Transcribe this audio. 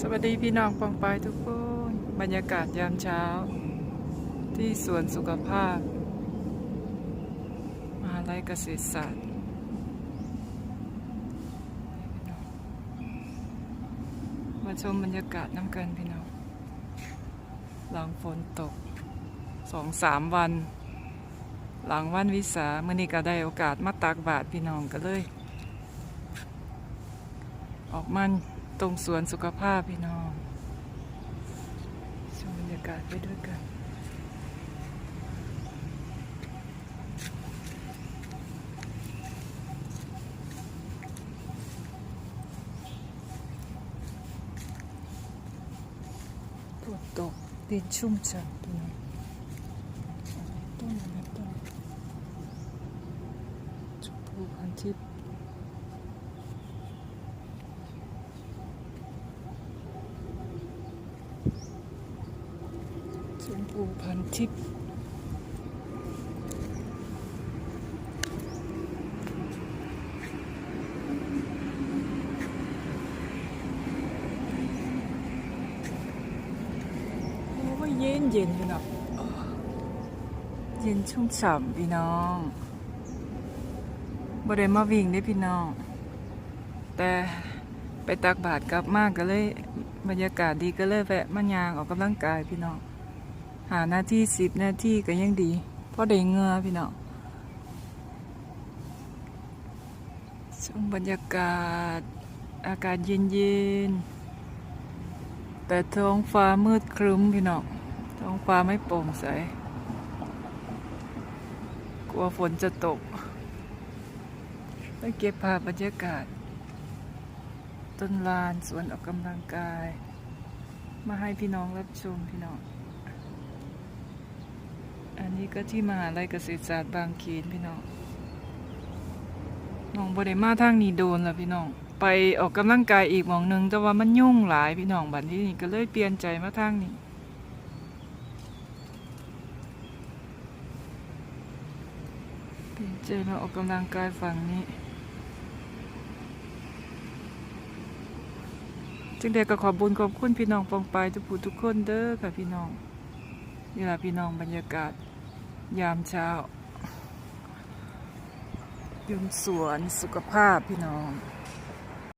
สวัสดีพี่น้องปองปายทุกคน บรรยากาศยามเช้า ที่สวนสุขภาพ มหาลัยเกษตรศาสตร์ มาชมบรรยากาศน้ำกันพี่น้อง หลังฝนตกสองสามวัน หลังวันวิสาเมื่อนี้ก็ได้โอกาสมาตักบาตรพี่น้องก็เลย ออกมัน ตรงสวนสุขภาพพี่น้องชมบรรยากาศไปด้วยกัน ฝนตกดินชุ่มฉ่ำพี่น้องต้นอะไรต้นชมพูพันทิพย์ ชมพูพันทิพย์โอ้ยเย็นเย็นพี่น้องเย็นชุ่มฉ่ำพี่น้องบ่ได้มาวิ่งได้พี่น้อง แต่ไปตักบาตรกลับมากก็เลยบรรยากาศดีก็เลยแวะมายางออกกำลังกายพี่น้อง หาหน้าที่สิบนาทีก็ยังดีเพราะได้เงือพี่น้องชมบรรยากาศอากาศเย็นเย็นๆ แต่ท้องฟ้ามืดครึ้มพี่น้องท้องฟ้าไม่โปร่งใส กลัวฝนจะตกไปเก็บภาพบรรยากาศ ต้นลานสวนออกกำลังกาย มาให้พี่น้องรับชมพี่น้อง อันนี้ก็ที่มหาลัยเกษตรศาสตร์บางเขนพี่น้องน้องบไดมาทางนี้โดนแล้วพี่น้อง ไปออกกำลังกายอีกหมองหนึ่งแต่ว่ามันยุ่งหลายพี่น้องบัดนี้นี่ก็เลยเปลี่ยนใจมาทางนี้เปลี่ยนใจมาออกกำลังกายฝั่งนี้จึงเด็กก็ขอบุญขอบคุณพี่น้องปองปายทุกผู้ทุกคนเด้อค่ะพี่น้องนี่แหละพี่น้องบรรยากาศ ยามเช้ายุมสวนสุขภาพพี่น้อง